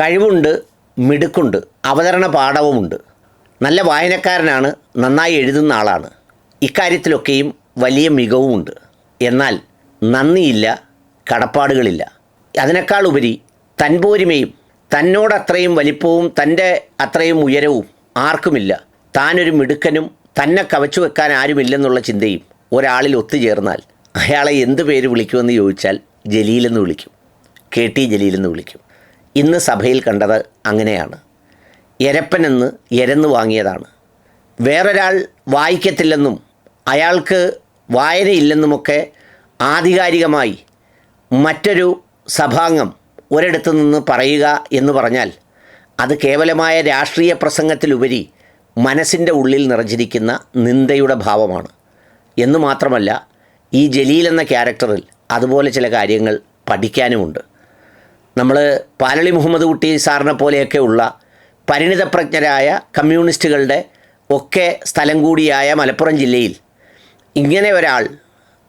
കഴിവുണ്ട് മിടുക്കുണ്ട് അവതരണ പാഠവുമുണ്ട്. നല്ല വായനക്കാരനാണ് നന്നായി എഴുതുന്ന ആളാണ്. ഇക്കാര്യത്തിലൊക്കെയും വലിയ മികവുമുണ്ട്. എന്നാൽ നന്ദിയില്ല കടപ്പാടുകളില്ല. അതിനേക്കാൾ ഉപരി തൻപോരിമയും തന്നോടത്രയും വലിപ്പവും തന്റെ അത്രയും ഉയരവും ആർക്കുമില്ല. താനൊരു മിടുക്കനും തന്നെ കവച്ചു വെക്കാൻ ആരുമില്ലെന്നുള്ള ചിന്തയും ഒരാളിൽ ഒത്തുചേർന്നാൽ അയാളെ എന്ത് പേര് വിളിക്കുമെന്ന് ചോദിച്ചാൽ ജലീലെന്ന് വിളിക്കും. കെ ടി ജലീലെന്ന് വിളിക്കും. ഇന്ന് സഭയിൽ കണ്ടത് അങ്ങനെയാണ്. എരപ്പനെന്ന് എരന്ന് വാങ്ങിയതാണ്. വേറൊരാൾ വായിക്കത്തില്ലെന്നും അയാൾക്ക് വായനയില്ലെന്നുമൊക്കെ ആധികാരികമായി മറ്റൊരു സഭാംഗം ഒരിടത്തു നിന്ന് പറയുക എന്ന് പറഞ്ഞാൽ അത് കേവലമായ രാഷ്ട്രീയ പ്രസംഗത്തിലുപരി മനസ്സിന്റെ ഉള്ളിൽ നിറഞ്ഞിരിക്കുന്ന നിന്ദയുടെ ഭാവമാണ്. എന്നു മാത്രമല്ല ഈ ജലീൽ എന്ന ക്യാരക്ടറിൽ അതുപോലെ ചില കാര്യങ്ങൾ പഠിക്കാനുമുണ്ട്. നമ്മൾ പാലളി മുഹമ്മദ് കുട്ടി സാറിനെ പോലെയൊക്കെ ഉള്ള പരിണിതപ്രജ്ഞരായ കമ്മ്യൂണിസ്റ്റുകളുടെ ഒക്കെ സ്ഥലം കൂടിയായ മലപ്പുറം ജില്ലയിൽ ഇങ്ങനെ ഒരാൾ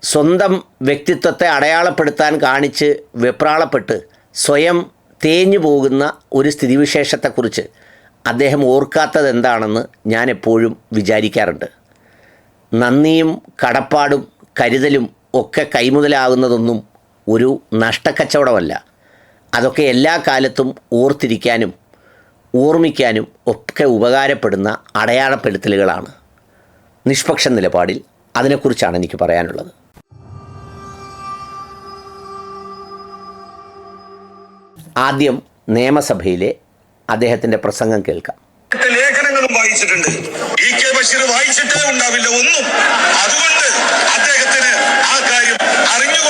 സ്വന്തം വ്യക്തിത്വത്തെ അടയാളപ്പെടുത്താൻ കാണിച്ച് വെപ്രാളപ്പെട്ട് സ്വയം തേഞ്ഞു പോകുന്ന ഒരു സ്ഥിതിവിശേഷത്തെക്കുറിച്ച് അദ്ദേഹം ഓർക്കാത്തത് എന്താണെന്ന് ഞാൻ എപ്പോഴും വിചാരിക്കാറുണ്ട്. നന്ദിയും കടപ്പാടും കരുതലും ഒക്കെ കൈമുതലാകുന്നതൊന്നും ഒരു നഷ്ടക്കച്ചവടമല്ല. അതൊക്കെ എല്ലാ കാലത്തും ഓർത്തിരിക്കാനും ഓർമ്മിക്കാനും ഒക്കെ ഉപകാരപ്പെടുന്ന അടയാളപ്പെടുത്തലുകളാണ്. നിഷ്പക്ഷ നിലപാടിൽ അതിനെക്കുറിച്ചാണ് എനിക്ക് പറയാനുള്ളത്. ആദ്യം നിയമസഭയിലെ അദ്ദേഹത്തിന്റെ പ്രസംഗം കേൾക്കാം. ലേഖനങ്ങളും വായിച്ചിട്ടുണ്ട്. ഇ കെ ബഷീർ വായിച്ചിട്ടേ ഉണ്ടാവില്ല ഒന്നും. അതുകൊണ്ട് അദ്ദേഹത്തിന് ആ കാര്യം അറിഞ്ഞുകൊള്ളണം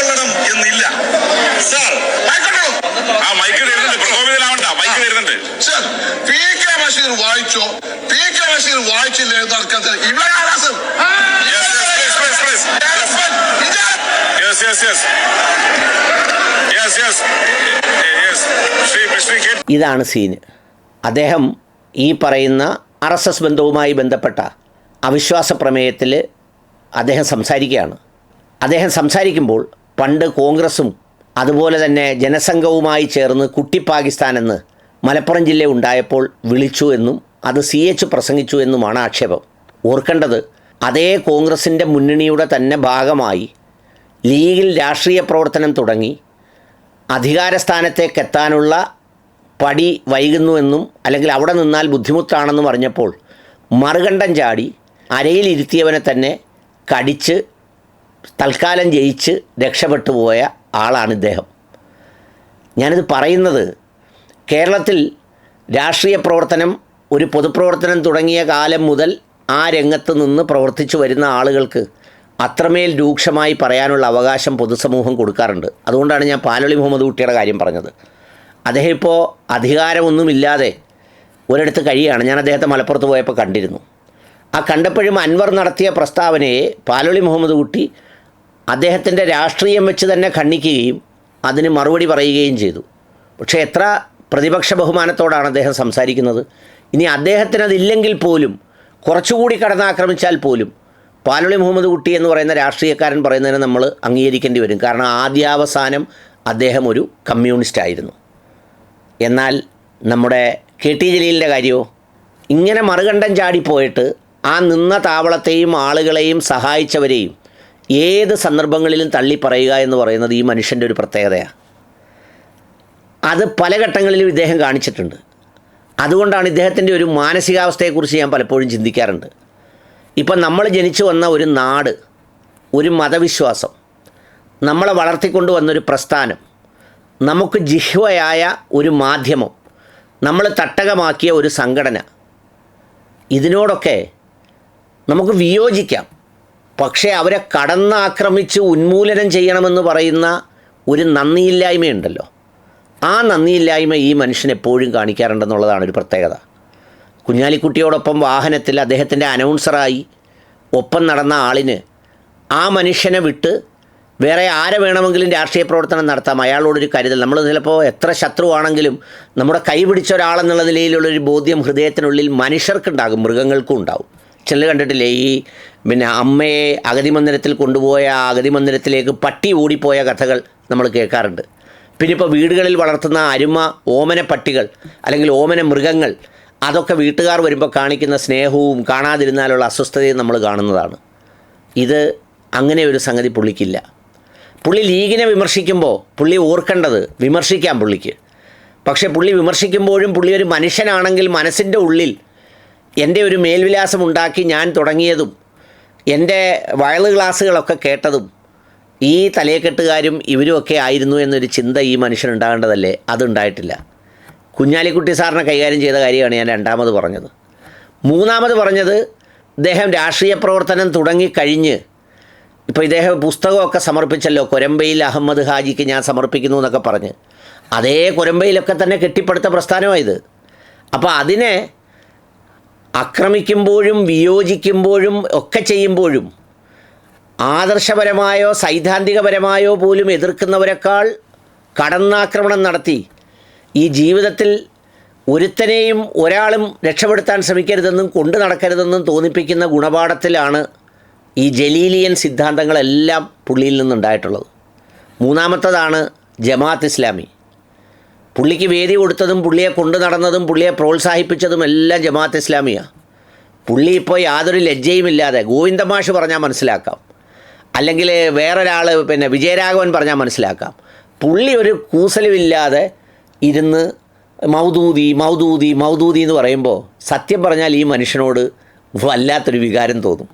ഇതാണ് സീന് അദ്ദേഹം ഈ പറയുന്ന ആർ എസ് എസ് ബന്ധവുമായി ബന്ധപ്പെട്ട അവിശ്വാസ പ്രമേയത്തിൽ അദ്ദേഹം സംസാരിക്കുകയാണ്. അദ്ദേഹം സംസാരിക്കുമ്പോൾ പണ്ട് കോൺഗ്രസും അതുപോലെ തന്നെ ജനസംഘവുമായി ചേർന്ന് കുട്ടി പാകിസ്ഥാൻ എന്ന് മലപ്പുറം ജില്ല ഉണ്ടായപ്പോൾ വിളിച്ചു എന്നും അത് സി എച്ച് പ്രസംഗിച്ചു എന്നുമാണ് ആക്ഷേപം. ഓർക്കേണ്ടത് അതേ കോൺഗ്രസിന്റെ മുന്നണിയുടെ തന്നെ ഭാഗമായി ലീഗിൽ രാഷ്ട്രീയ പ്രവർത്തനം തുടങ്ങി. അധികാരസ്ഥാനത്തേക്ക് എത്താനുള്ള പടി വൈകുന്നുവെന്നും അല്ലെങ്കിൽ അവിടെ നിന്നാൽ ബുദ്ധിമുട്ടാണെന്നും അറിഞ്ഞപ്പോൾ മറുകണ്ഠം ചാടി അരയിലിരുത്തിയവനെ തന്നെ കടിച്ച് തൽക്കാലം ജയിച്ച് രക്ഷപ്പെട്ടു പോയ ആളാണ് ഇദ്ദേഹം. ഞാനിത് പറയുന്നത് കേരളത്തിൽ രാഷ്ട്രീയ പ്രവർത്തനം ഒരു പൊതുപ്രവർത്തനം തുടങ്ങിയ കാലം മുതൽ ആ രംഗത്ത് നിന്ന് പ്രവർത്തിച്ചു വരുന്ന ആളുകൾക്ക് അത്രമേൽ രൂക്ഷമായി പറയാനുള്ള അവകാശം പൊതുസമൂഹം കൊടുക്കാറുണ്ട്. അതുകൊണ്ടാണ് ഞാൻ പാലൊളി മുഹമ്മദ് കുട്ടിയുടെ കാര്യം പറഞ്ഞത്. അദ്ദേഹം ഇപ്പോൾ അധികാരമൊന്നുമില്ലാതെ ഒരിടത്ത് കഴിയുകയാണ്. ഞാൻ അദ്ദേഹത്തെ മലപ്പുറത്ത് പോയപ്പോൾ കണ്ടിരുന്നു. ആ കണ്ടപ്പോഴും അൻവർ നടത്തിയ പ്രസ്താവനയെ പാലൊളി മുഹമ്മദ് കുട്ടി അദ്ദേഹത്തിന്റെ രാഷ്ട്രീയം വെച്ച് തന്നെ ഖണ്ഡിക്കുകയും അതിന് മറുപടി പറയുകയും ചെയ്തു. പക്ഷേ എത്ര പ്രതിപക്ഷ ബഹുമാനത്തോടാണ് അദ്ദേഹം സംസാരിക്കുന്നത്. ഇനി അദ്ദേഹത്തിനതില്ലെങ്കിൽ പോലും കുറച്ചുകൂടി കടന്നാക്രമിച്ചാൽ പോലും പാലൊളി മുഹമ്മദ് കുട്ടി എന്ന് പറയുന്ന രാഷ്ട്രീയക്കാരൻ പറയുന്നതിനെ നമ്മൾ അംഗീകരിക്കേണ്ടി വരും. കാരണം ആദ്യാവസാനം അദ്ദേഹം ഒരു കമ്മ്യൂണിസ്റ്റ് ആയിരുന്നു. എന്നാൽ നമ്മുടെ കെ ടി ജലീലിന്റെ കാര്യമോ? ഇങ്ങനെ മറുകണ്ഠം ചാടിപ്പോയിട്ട് ആ നിന്ന താവളത്തെയും ആളുകളെയും സഹായിച്ചവരെയും ഏത് സന്ദർഭങ്ങളിലും തള്ളി പറയുക എന്ന് പറയുന്നത് ഈ മനുഷ്യന്റെ ഒരു പ്രത്യേകതയാണ്. അത് പല ഘട്ടങ്ങളിലും ഇദ്ദേഹം കാണിച്ചിട്ടുണ്ട്. അതുകൊണ്ടാണ് ഇദ്ദേഹത്തിന്റെ ഒരു മാനസികാവസ്ഥയെക്കുറിച്ച് ഞാൻ പലപ്പോഴും ചിന്തിക്കാറുണ്ട്. ഇപ്പം നമ്മൾ ജനിച്ചു വന്ന ഒരു നാട് ഒരു മതവിശ്വാസം നമ്മളെ വളർത്തിക്കൊണ്ടു വന്നൊരു പ്രസ്ഥാനം നമുക്ക് ജിഹ്വയായ ഒരു മാധ്യമം നമ്മൾ തട്ടകമാക്കിയ ഒരു സംഘടന ഇതിനോടൊക്കെ നമുക്ക് വിയോജിക്കാം. പക്ഷേ അവരെ കടന്നാക്രമിച്ച് ഉന്മൂലനം ചെയ്യണമെന്ന് പറയുന്ന ഒരു നന്ദിയില്ലായ്മയുണ്ടല്ലോ. ആ നന്ദിയില്ലായ്മ ഈ മനുഷ്യൻ എപ്പോഴും കാണിക്കാറുണ്ടെന്നുള്ളതാണ് ഒരു പ്രത്യേകത. കുഞ്ഞാലിക്കുട്ടിയോടൊപ്പം വാഹനത്തിൽ അദ്ദേഹത്തിന്റെ അനൗൺസറായി ഒപ്പം നടന്ന ആളിന് ആ മനുഷ്യനെ വിട്ട് വേറെ ആരെ വേണമെങ്കിലും രാഷ്ട്രീയ പ്രവർത്തനം നടത്താം. അയാളോടൊരു കരുതൽ. നമ്മൾ ചിലപ്പോൾ എത്ര ശത്രുവാണെങ്കിലും നമ്മുടെ കൈപിടിച്ച ഒരാളെന്നുള്ള നിലയിലുള്ളൊരു ബോധ്യം ഹൃദയത്തിനുള്ളിൽ മനുഷ്യർക്കുണ്ടാകും മൃഗങ്ങൾക്കും ഉണ്ടാവും. ചിലർ കണ്ടിട്ടില്ലേ ഈ പിന്നെ അമ്മയെ അഗതി മന്ദിരത്തിൽ കൊണ്ടുപോയ അഗതി മന്ദിരത്തിലേക്ക് പട്ടി ഓടിപ്പോയ കഥകൾ നമ്മൾ കേൾക്കാറുണ്ട്. പിന്നെ ഇപ്പോൾ വീടുകളിൽ വളർത്തുന്ന അരുമ ഓമന പട്ടികൾ അല്ലെങ്കിൽ ഓമന മൃഗങ്ങൾ അതൊക്കെ വീട്ടുകാർ വരുമ്പോൾ കാണിക്കുന്ന സ്നേഹവും കാണാതിരുന്നാലുള്ള അസ്വസ്ഥതയും നമ്മൾ കാണുന്നതാണ്. ഇത് അങ്ങനെ ഒരു സംഗതി പുള്ളിക്കില്ല. പുള്ളി ലീഗിനെ വിമർശിക്കുമ്പോൾ പുള്ളി ഓർക്കേണ്ടത് വിമർശിക്കാം പുള്ളിക്ക്. പക്ഷേ പുള്ളി വിമർശിക്കുമ്പോഴും പുള്ളി ഒരു മനുഷ്യനാണെങ്കിൽ മനസ്സിന്റെ ഉള്ളിൽ എന്റെ ഒരു മേൽവിലാസം ഉണ്ടാക്കി ഞാൻ തുടങ്ങിയതും എന്റെ വയൽ ക്ലാസ്സുകളൊക്കെ കേട്ടതും ഈ തലയെക്കെട്ടുകാരും ഇവരുമൊക്കെ ആയിരുന്നു എന്നൊരു ചിന്ത ഈ മനുഷ്യനുണ്ടാകേണ്ടതല്ലേ അതുണ്ടായിട്ടില്ല. കുഞ്ഞാലിക്കുട്ടി സാറിനെ കൈകാര്യം ചെയ്ത കാര്യമാണ് ഞാൻ രണ്ടാമത് പറഞ്ഞത്. മൂന്നാമത് പറഞ്ഞത് ഇദ്ദേഹം രാഷ്ട്രീയ പ്രവർത്തനം തുടങ്ങിക്കഴിഞ്ഞ് ഇപ്പോൾ ഇദ്ദേഹം പുസ്തകമൊക്കെ സമർപ്പിച്ചല്ലോ കൊരമ്പയിൽ അഹമ്മദ് ഹാജിക്ക് ഞാൻ സമർപ്പിക്കുന്നു എന്നൊക്കെ പറഞ്ഞ്. അതേ കൊരമ്പയിലൊക്കെ തന്നെ കെട്ടിപ്പടുത്ത പ്രസ്ഥാനമായത് അപ്പോൾ അതിനെ ആക്രമിക്കുമ്പോഴും വിയോജിക്കുമ്പോഴും ഒക്കെ ചെയ്യുമ്പോഴും ആദർശപരമായോ സൈദ്ധാന്തികപരമായോ പോലും എതിർക്കുന്നവരെക്കാൾ കടന്നാക്രമണം നടത്തി ഈ ജീവിതത്തിൽ ഒരുത്തനെയും ഒരാളും രക്ഷപ്പെടുത്താൻ ശ്രമിക്കരുതെന്നും കൊണ്ടു നടക്കരുതെന്നും തോന്നിപ്പിക്കുന്ന ഗുണപാഠത്തിലാണ് ഈ ജലീലിയൻ സിദ്ധാന്തങ്ങളെല്ലാം പുള്ളിയിൽ നിന്നുണ്ടായിട്ടുള്ളത്. മൂന്നാമത്തതാണ് ജമാഅത്ത് ഇസ്ലാമി. പുള്ളിക്ക് വേദി കൊടുത്തതും പുള്ളിയെ കൊണ്ടു നടന്നതും പുള്ളിയെ പ്രോത്സാഹിപ്പിച്ചതും എല്ലാം ജമാഅത്ത് ഇസ്ലാമിയാണ് പുള്ളി ഇപ്പോൾ യാതൊരു ലജ്ജയുമില്ലാതെ ഗോവിന്ദമാഷ് പറഞ്ഞാൽ മനസ്സിലാക്കാം. അല്ലെങ്കിൽ വേറൊരാൾ പിന്നെ വിജയരാഘവൻ പറഞ്ഞാൽ മനസ്സിലാക്കാം. പുള്ളി ഒരു കൂസലുമില്ലാതെ ഇരുന്ന് മൗദൂതി മൗദൂതി മൗദൂതി എന്ന് പറയുമ്പോൾ സത്യം പറഞ്ഞാൽ ഈ മനുഷ്യനോട് വല്ലാത്തൊരു വികാരം തോന്നും.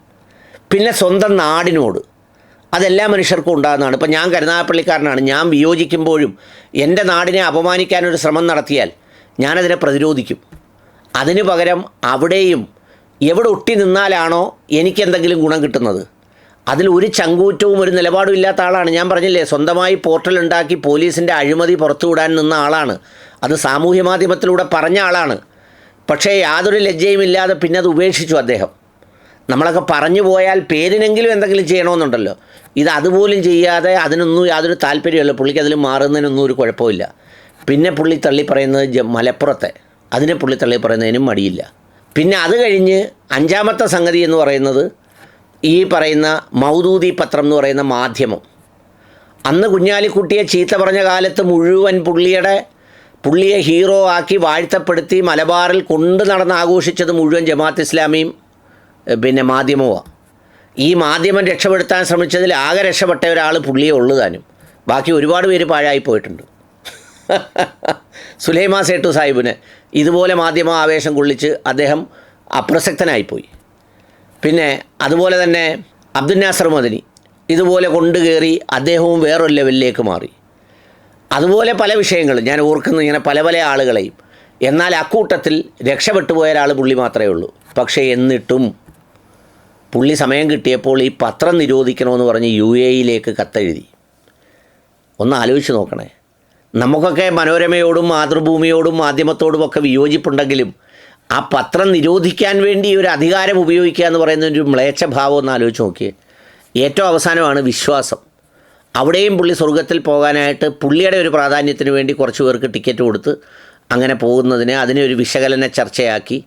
പിന്നെ സ്വന്തം നാടിനോട്. അതെല്ലാ മനുഷ്യർക്കും ഉണ്ടാകുന്നതാണ്. ഇപ്പം ഞാൻ കരുനാഗപ്പള്ളിക്കാരനാണ്. ഞാൻ വിയോജിക്കുമ്പോഴും എന്റെ നാടിനെ അപമാനിക്കാനൊരു ശ്രമം നടത്തിയാൽ ഞാനതിനെ പ്രതിരോധിക്കും. അതിനു പകരം അവിടെയും എവിടെ ഒട്ടി നിന്നാലാണോ എനിക്കെന്തെങ്കിലും ഗുണം കിട്ടുന്നത്? അതിൽ ഒരു ചങ്കൂറ്റവും ഒരു നിലപാടും ഇല്ലാത്ത ആളാണ്. ഞാൻ പറഞ്ഞില്ലേ സ്വന്തമായി പോർട്ടൽ ഉണ്ടാക്കി പോലീസിന്റെ അഴിമതി പുറത്തുവിടാൻ നിന്ന ആളാണ്. അത് സാമൂഹ്യ മാധ്യമത്തിലൂടെ പറഞ്ഞ ആളാണ്. പക്ഷേ യാതൊരു ലജ്ജയും ഇല്ലാതെ പിന്നെ അത് ഉപേക്ഷിച്ചു അദ്ദേഹം. നമ്മളൊക്കെ പറഞ്ഞു പോയാൽ പേരിനെങ്കിലും എന്തെങ്കിലും ചെയ്യണമെന്നുണ്ടല്ലോ. ഇത് അതുപോലും ചെയ്യാതെ അതിനൊന്നും യാതൊരു താല്പര്യമില്ല പുള്ളിക്ക് അതിൽ മാറുന്നതിനൊന്നും ഒരു കുഴപ്പമില്ല പിന്നെ പുള്ളി തള്ളി പറയുന്നത് മലപ്പുറത്തെ. അതിനെ പുള്ളി തള്ളി പറയുന്നതിനും മടിയില്ല. പിന്നെ അത് കഴിഞ്ഞ് അഞ്ചാമത്തെ സംഗതി എന്ന് പറയുന്നത് ഈ പറയുന്ന മൗദൂദി പത്രം എന്ന് പറയുന്ന മാധ്യമം. അന്ന് കുഞ്ഞാലിക്കുട്ടിയെ ചീത്ത പറഞ്ഞ കാലത്ത് മുഴുവൻ പുള്ളിയുടെ പുള്ളിയെ ഹീറോ ആക്കി വാഴ്ത്തപ്പെടുത്തി മലബാറിൽ കൊണ്ടു നടന്ന് ആഘോഷിച്ചത് മുഴുവൻ ജമാഅത്ത് ഇസ്ലാമിയും പിന്നെ മാധ്യമവുമാണ് ഈ മാധ്യമം രക്ഷപ്പെടുത്താൻ ശ്രമിച്ചതിൽ ആകെ രക്ഷപ്പെട്ട ഒരാൾ പുള്ളിയെ ഉള്ളു താനും. ബാക്കി ഒരുപാട് പേര് പാഴായി പോയിട്ടുണ്ട്. സുലൈമാ സേട്ടു സാഹിബിന് ഇതുപോലെ മാധ്യമ ആവേശം കൊള്ളിച്ച് അദ്ദേഹം അപ്രസക്തനായിപ്പോയി. പിന്നെ അതുപോലെ തന്നെ അബ്ദുൽ നാസർ മദനി ഇതുപോലെ കൊണ്ടുകയറി അദ്ദേഹവും വേറൊരു ലെവലിലേക്ക് മാറി. അതുപോലെ പല വിഷയങ്ങളും ഞാൻ ഓർക്കുന്ന ഇങ്ങനെ പല പല ആളുകളെയും. എന്നാൽ അക്കൂട്ടത്തിൽ രക്ഷപ്പെട്ടു പോയ ഒരാൾ പുള്ളി മാത്രമേ ഉള്ളൂ. പക്ഷേ എന്നിട്ടും പുള്ളി സമയം കിട്ടിയപ്പോൾ ഈ പത്രം നിരോധിക്കണമെന്ന് പറഞ്ഞ് യു എ ഇയിലേക്ക് കത്തെഴുതി. ഒന്ന് ആലോചിച്ച് നോക്കണേ. നമുക്കൊക്കെ മനോരമയോടും മാതൃഭൂമിയോടും മാധ്യമത്തോടുമൊക്കെ വിയോജിപ്പുണ്ടെങ്കിലും ആ പത്രം നിരോധിക്കാൻ വേണ്ടി ഒരു അധികാരം ഉപയോഗിക്കുക എന്ന് പറയുന്ന ഒരു മ്ലേച്ഛ ഭാവം ഒന്ന് ആലോചിച്ച് നോക്കിയേ. ഏറ്റവും അവസാനമാണ് വിശ്വാസം. അവിടെയും പുള്ളി സ്വർഗത്തിൽ പോകാനായിട്ട് പുള്ളിയുടെ ഒരു പ്രാധാന്യത്തിന് വേണ്ടി കുറച്ച് പേർക്ക് ടിക്കറ്റ് കൊടുത്ത് അങ്ങനെ പോകുന്നതിനെ അതിനെ ഒരു വിശകലന ചർച്ചയാക്കി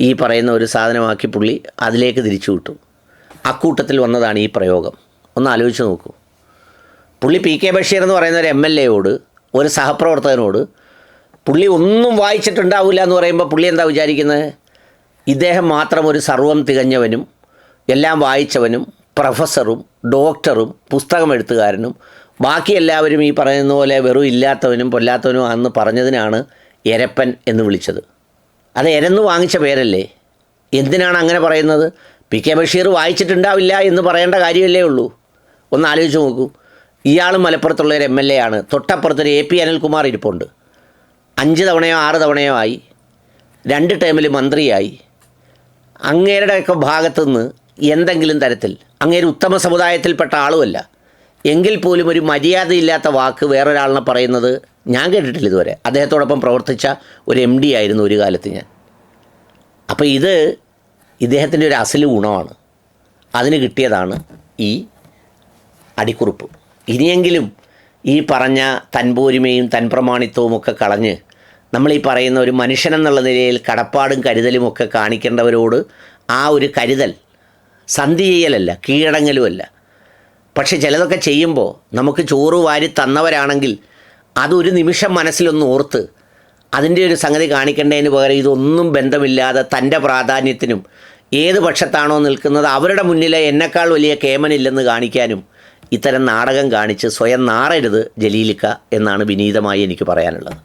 ഈ പറയുന്ന ഒരു സാധനമാക്കി പുള്ളി അതിലേക്ക് തിരിച്ചു വിട്ടു. അക്കൂട്ടത്തിൽ വന്നതാണ് ഈ പ്രയോഗം. ഒന്ന് ആലോചിച്ച് നോക്കൂ. പുള്ളി പി കെ ബഷീർ എന്ന് പറയുന്ന ഒരു എം എൽ എയോട് ഒരു സഹപ്രവർത്തകനോട് പുള്ളി ഒന്നും വായിച്ചിട്ടുണ്ടാവില്ല എന്ന് പറയുമ്പോൾ പുള്ളി എന്താ വിചാരിക്കുന്നത്? ഇദ്ദേഹം മാത്രം ഒരു സർവം തികഞ്ഞവനും എല്ലാം വായിച്ചവനും പ്രൊഫസറും ഡോക്ടറും പുസ്തകം എഴുത്തുകാരനും ബാക്കി എല്ലാവരും ഈ പറയുന്ന പോലെ വെറും ഇല്ലാത്തവനും പൊല്ലാത്തവനും ആണെന്ന് പറഞ്ഞതിനാണ് എരപ്പൻ എന്ന് വിളിച്ചത്. അത് എരന്ന് വാങ്ങിച്ച പേരല്ലേ? എന്തിനാണ് അങ്ങനെ പറയുന്നത്? പി കെ ബഷീർ വായിച്ചിട്ടുണ്ടാവില്ല എന്ന് പറയേണ്ട കാര്യമല്ലേ ഉള്ളൂ. ഒന്ന് ആലോചിച്ച് നോക്കൂ. ഇയാൾ മലപ്പുറത്തുള്ള ഒരു എം എൽ എ ആണ്. തൊട്ടപ്പുറത്തൊരു എ പി അനിൽകുമാർ ഇരിപ്പുണ്ട്. അഞ്ച് തവണയോ ആറ് തവണയോ ആയി. രണ്ട് ടേമിൽ മന്ത്രിയായി. അങ്ങേരുടെയൊക്കെ ഭാഗത്തു നിന്ന് എന്തെങ്കിലും തരത്തിൽ അങ്ങേര് ഉത്തമ സമുദായത്തിൽപ്പെട്ട ആളുമല്ല. എങ്കിൽ പോലും ഒരു മര്യാദയില്ലാത്ത വാക്ക് വേറൊരാളിനെ പറയുന്നത് ഞാൻ കേട്ടിട്ടില്ല ഇതുവരെ. അദ്ദേഹത്തോടൊപ്പം പ്രവർത്തിച്ച ഒരു എം ഡി ആയിരുന്നു ഒരു കാലത്ത് ഞാൻ. അപ്പോൾ ഇത് ഇദ്ദേഹത്തിന്റെ ഒരു അസൽ ഗുണമാണ്. അതിന് കിട്ടിയതാണ് ഈ അടിക്കുറിപ്പ്. ഇനിയെങ്കിലും ഈ പറഞ്ഞ തൻപോരിമയും തൻപ്രമാണിത്വവും ഒക്കെ കളഞ്ഞ് നമ്മൾ ഈ പറയുന്ന ഒരു മനുഷ്യനെന്നുള്ള നിലയിൽ കടപ്പാടും കരുതലും ഒക്കെ കാണിക്കേണ്ടവരോട് ആ ഒരു കരുതൽ സന്ധി ചെയ്യലല്ല കീഴടങ്ങലുമല്ല. പക്ഷെ ചിലതൊക്കെ ചെയ്യുമ്പോൾ നമുക്ക് ചോറ് വാരി തന്നവരാണെങ്കിൽ അതൊരു നിമിഷം മനസ്സിലൊന്ന് ഓർത്ത് അതിന്റെ ഒരു സംഗതി കാണിക്കേണ്ടതിന് പകരം ഇതൊന്നും ബന്ധമില്ലാതെ തന്റെ പ്രാധാന്യത്തിനും ഏത് പക്ഷത്താണോ നിൽക്കുന്നത് അവരുടെ മുന്നിലെ എന്നെക്കാൾ വലിയ കേമനില്ലെന്ന് കാണിക്കാനും ഇത്തരം നാടകം കാണിച്ച് സ്വയം നാറരുത് ജലീലിക്ക എന്നാണ് വിനീതമായി എനിക്ക് പറയാനുള്ളത്.